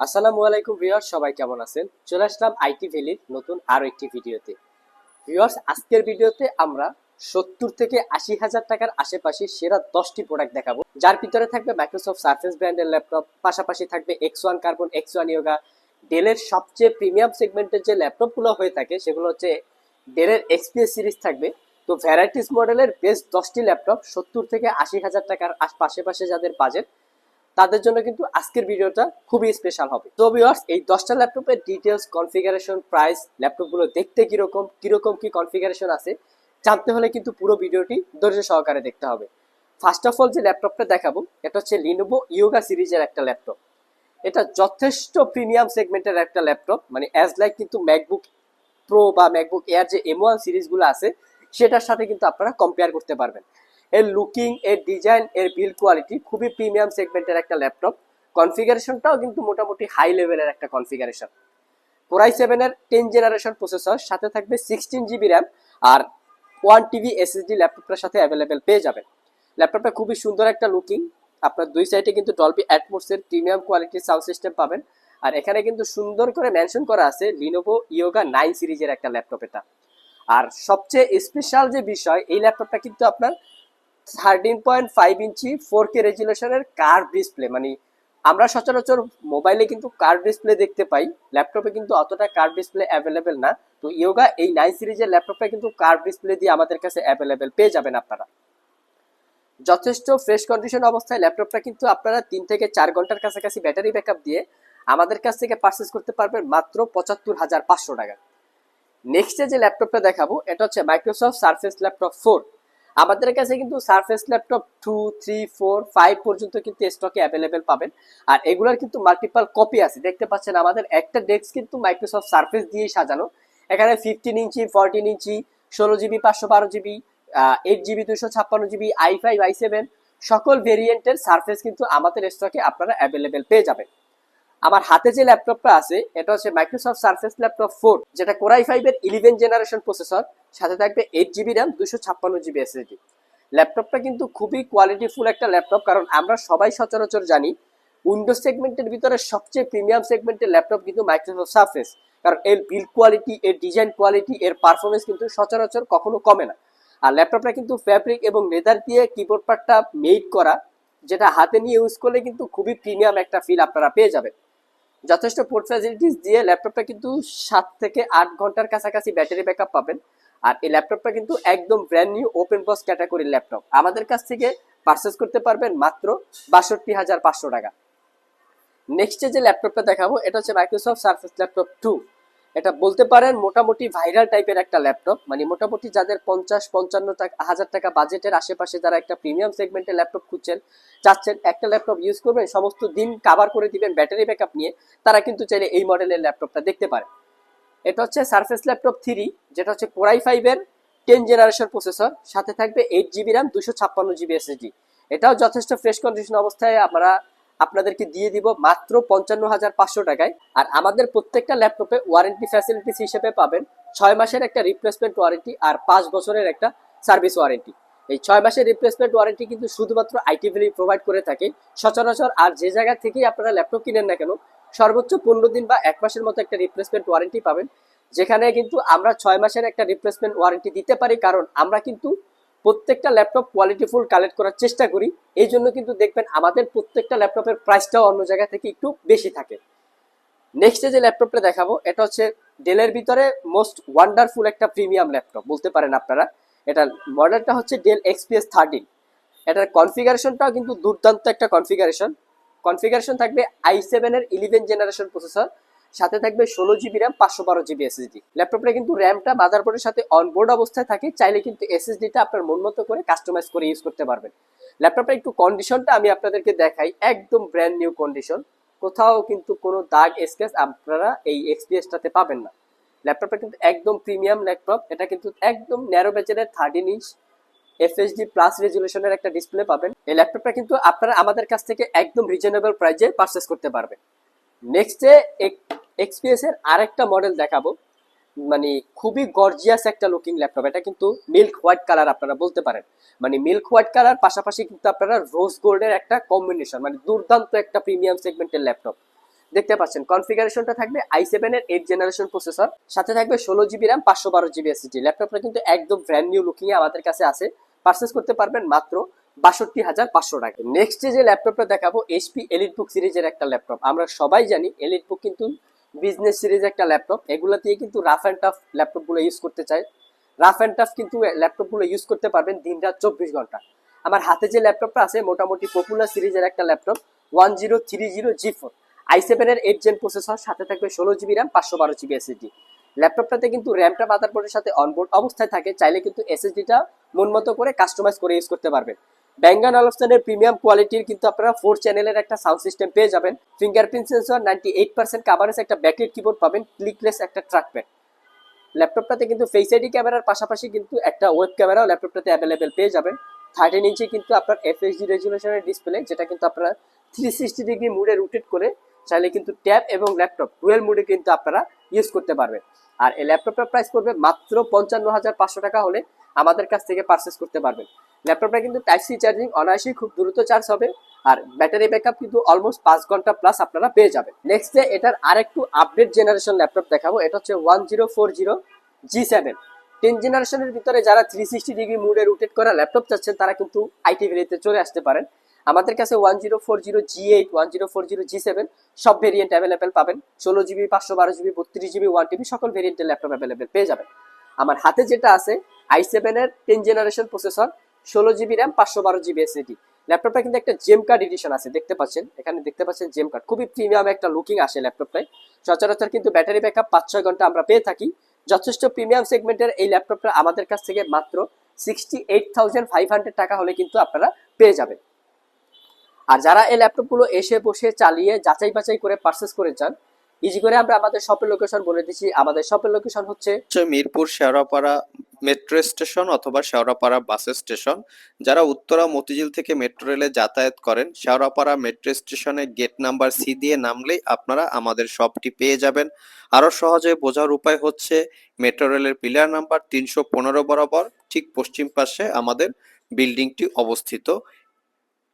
আসসালামু আলাইকুম ভিউয়ার্স, সবাই কেমন আছেন? চলে আসলাম আইটি ভ্যালির নতুন আরও একটি ভিডিওতে। ভিউয়ার্স, আজকের ভিডিওতে আমরা সত্তর থেকে আশি হাজার টাকার আশেপাশে সেরা দশটি প্রোডাক্ট দেখাবো। যার ভিতরে থাকবে মাইক্রোসফট সার্ফেস ব্র্যান্ডের ল্যাপটপ পাশাপাশি থাকবে X one carbon X one yoga ডেলের সবচেয়ে প্রিমিয়াম সেগমেন্টের যে ল্যাপটপগুলো হয়ে থাকে, সেগুলো হচ্ছে ডেলের এক্সপিএস সিরিজ থাকবে। তো ভ্যারাইটিস মডেলের বেস্ট দশটি ল্যাপটপ সত্তর থেকে আশি হাজার টাকার আশ- আশেপাশে যাদের বাজেট তাদের জন্য কিন্তু আজকের ভিডিওটা খুবই স্পেশাল হবে। তো ভিউয়ার্স এই দশটা ল্যাপটপের ডিটেলস কনফিগারেশন প্রাইস ল্যাপটপগুলো দেখতে কীরকম কীরকম কি কনফিগারেশন আছে, জানতে হলে কিন্তু পুরো ভিডিওটি ধৈর্য সহকারে দেখতে হবে। ফার্স্ট অফ অল যে ল্যাপটপটা দেখাবো, এটা হচ্ছে লিনোভো ইয়োগা সিরিজের একটা ল্যাপটপ এটা যথেষ্ট প্রিমিয়াম সেগমেন্টের একটা ল্যাপটপ মানে অ্যাজ লাইক কিন্তু ম্যাকবুক প্রো বা ম্যাকবুক এয়ার যে এম ওয়ান সিরিজগুলো আছে, সেটার সাথে কিন্তু আপনারা কম্পেয়ার করতে পারবেন। এর লুকিং এর ডিজাইন এর বিল্ড কোয়ালিটি খুবই প্রিমিয়াম সেগমেন্টের একটা ল্যাপটপ কনফিগারেশনটাও কিন্তু মোটামুটি হাই লেভেলের একটা কনফিগারেশন কোরাই সেভেনের টেন জেনারেশন প্রসেসর সাথে থাকবে সিক্সটিন জিবি র্যাম আর ওয়ান টিভি এসএসডি ল্যাপটপটার সাথে অ্যাভেলেবেল পেয়ে যাবেন। ল্যাপটপটা খুবই সুন্দর একটা লুকিং আপনার দুই সাইডে কিন্তু ডলবি অ্যাটমোসের প্রিমিয়াম কোয়ালিটির সাউন্ড সিস্টেম পাবেন। আর এখানে কিন্তু সুন্দর করে মেনশন করা আছে লিনোভো ইয়োগা নাইন সিরিজের একটা ল্যাপটপ এটা। আর সবচেয়ে স্পেশাল যে বিষয়, এই ল্যাপটপটা কিন্তু আপনার thirteen point five inch four K রেজুলেশনের কার ডিসপ্লে মানে আমরা সচরাচর মোবাইলে কিন্তু কার ডিসপ্লে দেখতে পাই ল্যাপটপে কিন্তু অতটা কার ডিসপ্লে অ্যাভেলেবেল না। তো ইয়োগা এই নাইন সিরিজের ল্যাপটপটা কিন্তু কার ডিসপ্লে দিয়ে আমাদের কাছে অ্যাভেলেবেল পেয়ে যাবেন আপনারা। যথেষ্ট ফ্রেশ কন্ডিশন অবস্থায় ল্যাপটপটা কিন্তু আপনারা তিন থেকে চার ঘণ্টার কাছাকাছি ব্যাটারি ব্যাকআপ দিয়ে আমাদের কাছ থেকে পারচেস করতে পারবেন মাত্র পঁচাত্তর হাজার পাঁচশো টাকা। নেক্সটে যে ল্যাপটপটা দেখাবো, এটা হচ্ছে মাইক্রোসফট সার্ফেস ল্যাপটপ ফোর আমাদের কাছে কিন্তু Surface Laptop two three four five পর্যন্ত কিন্তু স্টকে অ্যাভেলেবেল পাবেন। আর এগুলোর কিন্তু মাল্টিপাল কপি আছে। দেখতে পাচ্ছেন আমাদের একটা ডেস্ক কিন্তু মাইক্রোসফট সার্ফেস দিয়েই সাজানো। এখানে ফিফটিন ইঞ্চি ফোরটিন ইঞ্চি, ষোলো জিবি, পাঁচশো বারো জিবি এইট জিবি দুশো ছাপ্পান্ন GB i five i seven সকল ভেরিয়েন্টের সার্ফেস কিন্তু আমাদের স্টকে আপনারা অ্যাভেলেবেল পেয়ে যাবেন। আমার হাতে যে ল্যাপটপটা আছে, এটা হচ্ছে মাইক্রোসফট সার্ফেস ল্যাপটপ ফোর যেটা কোরাই ফাইভের ইলেভেন জেনারেশন প্রসেসর সাথে থাকবে এইট জিবি র্যাম দুশো ছাপ্পান্ন জিবি এসএসডি ল্যাপটপটা কিন্তু খুবই কোয়ালিটিফুল একটা ল্যাপটপ কারণ আমরা সবাই সচরাচর জানি উইন্ডোজ সেগমেন্টের ভিতরে সবচেয়ে প্রিমিয়াম সেগমেন্টের ল্যাপটপ কিন্তু মাইক্রোসফট সার্ফেস কারণ এর বিল্ড কোয়ালিটি এর ডিজাইন কোয়ালিটি এর পারফরমেন্স কিন্তু সচরাচর কখনো কমে না। আর ল্যাপটপটা কিন্তু ফ্যাব্রিক এবং লেদার দিয়ে কিবোর্ড পার্টটা মেড করা যেটা হাতে নিয়ে ইউজ করলে কিন্তু খুবই প্রিমিয়াম একটা ফিল আপনারা পেয়ে যাবেন। যথেষ্ট পোর্ট ফ্যাসিলিটিস দিয়ে ল্যাপটপটা কিন্তু সাত থেকে আট ঘণ্টার কাছাকাছি ব্যাটারি ব্যাকআপ পাবেন। আর এই ল্যাপটপটা কিন্তু একদম ব্র্যান্ড নিউ ওপেন বক্স ক্যাটাগরির ল্যাপটপ আমাদের কাছ থেকে পারচেস করতে পারবেন মাত্র বাষট্টি হাজার পাঁচশো টাকা। নেক্সটে যে ল্যাপটপটা দেখাবো, এটা হচ্ছে মাইক্রোসফট সার্ফেস ল্যাপটপ টু এটা বলতে পারেন মোটামুটি ভাইরাল টাইপের একটা ল্যাপটপ। মানে মোটামুটি যাদের পঞ্চাশ, পঞ্চান্ন হাজার টাকা বাজেটের আশেপাশে যারা একটা প্রিমিয়াম সেগমেন্টের ল্যাপটপ খুঁজছেন, চাচ্ছেন একটা ল্যাপটপ ইউজ করবেন, সমস্ত দিন কাভার করে দিবেন ব্যাটারি ব্যাকআপ নিয়ে, তারা কিন্তু চাইলে এই মডেলের ল্যাপটপটা দেখতে পারে এটা হচ্ছে সার্ফেস ল্যাপটপ থ্রি যেটা হচ্ছে কোরাই ফাইভের টেন জেনারেশন প্রসেসর সাথে থাকবে এইট জিবি র্যাম দুশো ছাপ্পান্ন জিবি এসএসডি এটাও যথেষ্ট ফ্রেশ কন্ডিশন অবস্থায় আমরা আপনাদেরকে দিয়ে দিব মাত্র পঞ্চান্ন হাজার পাঁচশো টাকায়। আর আমাদের প্রত্যেকটা ল্যাপটপে ওয়ারেন্টি ফ্যাসিলিটিস হিসেবে পাবেন ছয় মাসের একটা রিপ্লেসমেন্ট ওয়ারেন্টি আর পাঁচ বছরের একটা সার্ভিস ওয়ারেন্টি এই ছয় মাসের রিপ্লেসমেন্ট ওয়ারেন্টি কিন্তু শুধুমাত্র আইটি ভ্যালি প্রোভাইড করে থাকে। সচরাচর আর যে জায়গা থেকেই আপনারা ল্যাপটপ কিনেন না কেন, সর্বোচ্চ পনেরো দিন বা এক মাসের মতো একটা রিপ্লেসমেন্ট ওয়ারেন্টি পাবেন। যেখানে কিন্তু আমরা ছয় মাসের একটা রিপ্লেসমেন্ট ওয়ারেন্টি দিতে পারি, কারণ আমরা কিন্তু প্রত্যেকটা ল্যাপটপ কোয়ালিটিফুল কালেক্ট করার চেষ্টা করি। এই জন্য কিন্তু দেখবেন আমাদের প্রত্যেকটা ল্যাপটপের প্রাইসটাও অন্য জায়গা থেকে একটু বেশি থাকে। নেক্সটে যে ল্যাপটপটা দেখাবো, এটা হচ্ছে ডেলের ভিতরে মোস্ট ওয়ান্ডারফুল একটা প্রিমিয়াম ল্যাপটপ বলতে পারেন আপনারা। এটা মডেলটা হচ্ছে ডেল এক্সপিএস থার্টিন এটার কনফিগারেশনটাও কিন্তু দুর্দান্ত একটা কনফিগারেশন কনফিগারেশন থাকবে আই সেভেনের ইলেভেন জেনারেশন প্রসেসর সাথে থাকবে ষোলো জিবি র্যাম পাঁচশো বারো জিবি এসএসডি ল্যাপটপটা কিন্তু র্যামটা বাজার মাদারবোর্ডের সাথে অনবোর্ড অবস্থায় থাকে, চাইলে কিন্তু এসএসডিটা আপনার মন মতো করে কাস্টমাইজ করে ইউজ করতে পারবেন। ল্যাপটপটা একটু কন্ডিশনটা আমি আপনাদেরকে দেখাই, একদম ব্র্যান্ড নিউ কন্ডিশন কোথাও কিন্তু কোনো দাগ স্কেচ আপনারা এই এক্সপিএসটাতে পাবেন না। ল্যাপটপটা কিন্তু একদম প্রিমিয়াম ল্যাপটপ, এটা কিন্তু একদম ন্যারো বেচারের থার্টিন ইঞ্চ এফএসডি প্লাস রেজুলেশনের একটা ডিসপ্লে পাবেন। এই ল্যাপটপটা কিন্তু আপনারা আমাদের কাছ থেকে একদম রিজনেবল প্রাইজে পারচেস করতে পারবেন। নেক্সটে এক্সপিএস এর আরেকটা মডেল দেখাবো। মানে খুবই গর্জিয়াস একটা লুকিং ল্যাপটপ এটা কিন্তু মিল্ক হোয়াইট কালার আপনারা বলতে পারেন। মানে মিল্ক হোয়াইট কালার পাশাপাশি কিন্তু আপনারা রোজ গোল্ডের একটা কম্বিনেশন মানে দুর্দান্ত একটা প্রিমিয়াম সেগমেন্টের ল্যাপটপ দেখতে পাচ্ছেন কনফিগারেশনটা থাকবে আই সেভেন এর এইট জেনারেশন প্রসেসর সাথে থাকবে ষোলো জিবি র্যাম পাঁচশো বারো জিবি এসএসডি ল্যাপটপটা কিন্তু একদম ব্র্যান্ড নিউ লুকিং আমাদের কাছে আছে। পারচেস করতে পারবেন মাত্র বাষট্টি হাজার পাঁচশো টাকা। নেক্সট যে ল্যাপটপটা দেখাবো এইচপি এলিট বুক সিরিজের একটা ল্যাপটপ আমরা সবাই জানি এলিট বুক কিন্তু বিজনেস সিরিজ একটা ল্যাপটপ এগুলো দিয়ে কিন্তু রাফ অ্যান্ড টাফ ল্যাপটপগুলো ইউজ করতে চাই। রাফ অ্যান্ড টাফ কিন্তু ল্যাপটপগুলো ইউজ করতে পারবেন দিন রাত চব্বিশ ঘণ্টা। আমার হাতে যে ল্যাপটপটা আছে, মোটামুটি পপুলার সিরিজের একটা laptop one zero three zero G four i সেভেনের এইট জেন প্রসেসর সাথে থাকবে ষোলো জিবি র্যাম পাঁচশো বারো জিবি এসএসডি ল্যাপটপটাতে কিন্তু র্যামটা মাদারবোর্ডের সাথে অনবোর্ড অবস্থায় থাকে, চাইলে কিন্তু এসএসডিটা মন মতো করে কাস্টমাইজ করে ইউজ করতে পারবেন। ব্যাঙ্গান অলফসনের প্রিমিয়াম কোয়ালিটির কিন্তু আপনারা ফোর চ্যানেলের একটা সাউন্ড সিস্টেম পেয়ে যাবেন। Fingerprint sensor ninety eight percent coverage একটা ব্যাটারি কিবোর্ড পাবেন ক্লিকলেস একটা ট্র্যাকপ্যাড ল্যাপটপটাতে কিন্তু ফেস আইডি ক্যামেরার পাশাপাশি কিন্তু একটা ওয়েব ক্যামেরাও ল্যাপটপটাতে অ্যাভেলেবেল পেয়ে যাবেন। থার্টিন ইঞ্চি কিন্তু আপনার এফএসডি রেজুলেশনের ডিসপ্লে যেটা কিন্তু আপনারা থ্রি সিক্সটি ডিগ্রি মুডে রোটেট করে চাইলে কিন্তু ট্যাব এবং ল্যাপটপ ডুয়েল মুডে কিন্তু আপনারা ইউজ করতে পারবেন। আর এই ল্যাপটপটার প্রাইস পড়বে মাত্র পঞ্চান্ন হাজার পাঁচশো টাকা হলে আমাদের কাছ থেকে পারচেস করতে পারবেন। ল্যাপটপটা কিন্তু টাইপ সি চার্জিং অনায়াসেই খুব দ্রুত চার্জ হবে আর ব্যাটারি ব্যাকআপ কিন্তু অলমোস্ট পাঁচ ঘণ্টা প্লাস আপনারা পেয়ে যাবেন। নেক্সট ডে এটার আরেকটু আপডেট জেনারেশন ল্যাপটপ দেখাবো। এটা হচ্ছে one zero four zero G seven ten জেনারেশনের ভিতরে যারা থ্রি সিক্সটি ডিগ্রি মুডে রোটেট করা ল্যাপটপ চাচ্ছেন, তারা কিন্তু আইটি ভ্যালিতে চলে আসতে পারেন। আমাদের কাছে one zero four zero G eight one zero four zero G seven সব ভেরিয়েন্ট অ্যাভেলেবেল পাবেন। ষোলো জিবি পাঁচশো বারো জিবি বত্রিশ জিবি ওয়ান টিবি সকল ভেরিয়েন্টের ল্যাপটপ অ্যাভেলেবেল পেয়ে যাবেন। আমার হাতে যেটা আছে আই সেভেনের টেন জেনারেশন প্রসেসর ষোলো জিবি র্যাম পাঁচশো বারো জিবি এসএডি ল্যাপটপটা কিন্তু একটা জেম কার্ড এডিশন আছে, দেখতে পাচ্ছেন? এখানে দেখতে পাচ্ছেন জেম কার্ড খুবই প্রিমিয়াম একটা লুকিং আসে ল্যাপটপটায় সচরাচর কিন্তু ব্যাটারি ব্যাকআপ পাঁচ ছয় ঘণ্টা আমরা পেয়ে থাকি। যথেষ্ট প্রিমিয়াম সেগমেন্টের এই ল্যাপটপটা আমাদের কাছ থেকে মাত্র sixty eight thousand five hundred টাকা হলে কিন্তু আপনারা পেয়ে যাবেন। আর যারা এই ল্যাপটপগুলো এসে বসে চালিয়ে যাচাই বাছাই করে পারচেস করে চান ইজি করে আমরা আমাদের শপের লোকেশন বলে দিচ্ছি। আমাদের শপের লোকেশন হচ্ছে মিরপুর শেওড়াপাড়া মেট্রো স্টেশন অথবা শেওড়াপাড়া বাস স্টেশন যারা উত্তরা মতিঝিল থেকে মেট্রো রেলে যাতায়াত করেন, শেওড়াপাড়া মেট্রো স্টেশনে গেট নাম্বার সি দিয়ে নামলেই আপনারা আমাদের শপটি পেয়ে যাবেন। আরও সহজে বোঝার উপায় হচ্ছে মেট্রো রেলের পিলার নাম্বার তিনশো পনেরো বরাবর, ঠিক পশ্চিম পাশে আমাদের বিল্ডিংটি অবস্থিত।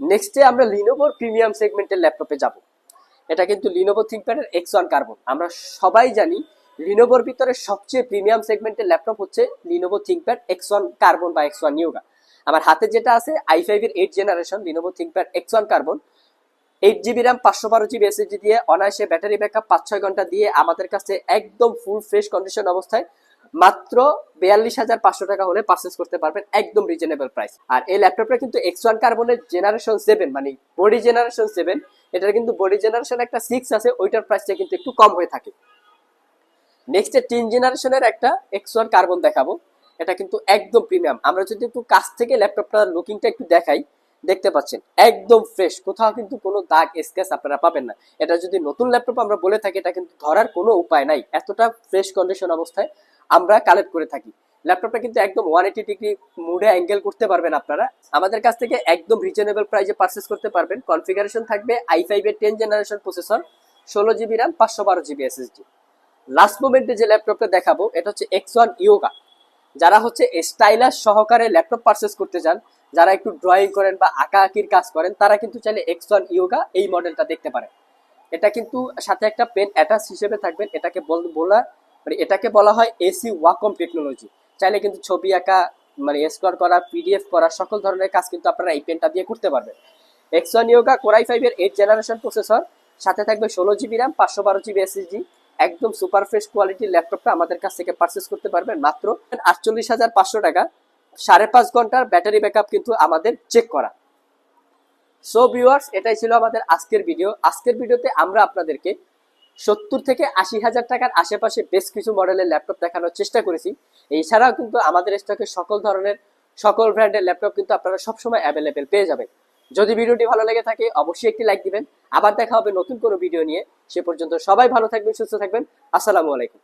নেক্সটে আমরা লিনোভোর প্রিমিয়াম সেগমেন্টের ল্যাপটপে যাব। এটা কিন্তু লিনোভো থিঙ্কপ্যাডের এক্স ওয়ান কার্বন আমরা সবাই জানি লিনোভোর ভিতরে সবচেয়ে প্রিমিয়াম সেগমেন্টের ল্যাপটপ হচ্ছে Lenovo ThinkPad X one carbon বা এক্স ওয়ান নিউগা আমার হাতে যেটা আছে আই ফাইভ এর eight generation Lenovo ThinkPad X one carbon eight GB RAM পাঁচশো বারো জিবি এসএসডি দিয়ে অনায়াসে ব্যাটারি ব্যাকআপ পাঁচ ছয় ঘণ্টা দিয়ে আমাদের কাছে একদম ফুল ফ্রেশ কন্ডিশন অবস্থায় মাত্র বিয়াল্লিশ হাজার পাঁচশো টাকা হলে পারচেস করতে পারবেন একদম রিজনেবল প্রাইস আর এই ল্যাপটপটা কিন্তু এক্স ওয়ান কার্বনের জেনারেশন সেভেন মানে বডি জেনারেশন সেভেন এটার কিন্তু বডি জেনারেশন একটা সিক্স আছে, ওইটার প্রাইসটা কিন্তু একটু কম হয়ে থাকে। নেক্সট টিন জেনারেশনের একটা এক্স ওয়ান কার্বন দেখাবো। এটা কিন্তু একদম প্রিমিয়াম আমরা যদি একটু কাছ থেকে ল্যাপটপটার লুকিংটা একটু দেখাই, দেখতে পাচ্ছেন, একদম ফ্রেশ কোথাও কিন্তু কোনো দাগ স্কেচ আপনারা পাবেন না। এটা যদি নতুন ল্যাপটপ আমরা বলে থাকি, এটা কিন্তু ধরার কোনো উপায় নাই। এতটা ফ্রেশ কন্ডিশন অবস্থায়। আমরা কালেক্ট করে থাকি। ল্যাপটপটা কিন্তু একদম ওয়ান এইটি ডিগ্রি মুডে অ্যাঙ্গেল করতে পারবেন আপনারা। আমাদের কাছ থেকে একদম রিজনেবল প্রাইসে পারচেস করতে পারবেন। কনফিগারেশন থাকবে আই ফাইভের টেন জেনারেশন প্রসেসর ষোলো জিবি র্যাম পাঁচশো বারো জিবি এসএসডি লাস্ট মোমেন্টে যে ল্যাপটপটা দেখাবো, এটা হচ্ছে এক্স ওয়ান ইয়োগা যারা হচ্ছে স্টাইলাস সহকারে ল্যাপটপ পারচেস করতে চান, যারা একটু ড্রয়িং করেন বা আঁকা আঁকির কাজ করেন, তারা কিন্তু চাইলে এক্স ওয়ান ইয়োগা এই মডেলটা দেখতে পারেন। এটা কিন্তু সাথে একটা পেন অ্যাটাচ হিসেবে থাকবেন এটাকে বল- মানে এটাকে বলা হয় এসি ওয়াকম টেকনোলজি। চাইলে কিন্তু ছবি আঁকা মানে স্কোয়ার করা পিডিএফ করা, সকল ধরনের কাজ কিন্তু আপনারা এই পেনটা দিয়ে করতে পারবেন। X one yoga core i ফাইভের এইট জেনারেশন প্রসেসর সাথে থাকবে ষোলো জিবি র্যাম পাঁচশো বারো জিবি এসএসডি একদম সুপার ফ্রেশ কোয়ালিটির ল্যাপটপটা আমাদের কাছ থেকে পারচেস করতে পারবেন মাত্র আটচল্লিশ হাজার পাঁচশো টাকা। সাড়ে পাঁচ ঘণ্টার ব্যাটারি ব্যাকআপ কিন্তু আমাদের চেক করা। সো ভিউয়ার্স এটাই ছিল আমাদের আজকের ভিডিও আজকের ভিডিওতে আমরা আপনাদেরকে সত্তর থেকে আশি হাজার টাকার আশেপাশে বেশ কিছু মডেলের ল্যাপটপ দেখানোর চেষ্টা করেছি। এছাড়াও কিন্তু আমাদের স্টকে সকল ধরনের, সকল ব্র্যান্ডের ল্যাপটপ কিন্তু আপনারা সবসময় অ্যাভেলেবেল পেয়ে যাবেন। যদি ভিডিওটি ভালো লেগে থাকে, অবশ্যই একটি লাইক দিবেন। আবার দেখা হবে নতুন কোনো ভিডিও নিয়ে। সে পর্যন্ত সবাই ভালো থাকবেন, সুস্থ থাকবেন। আসসালামু আলাইকুম।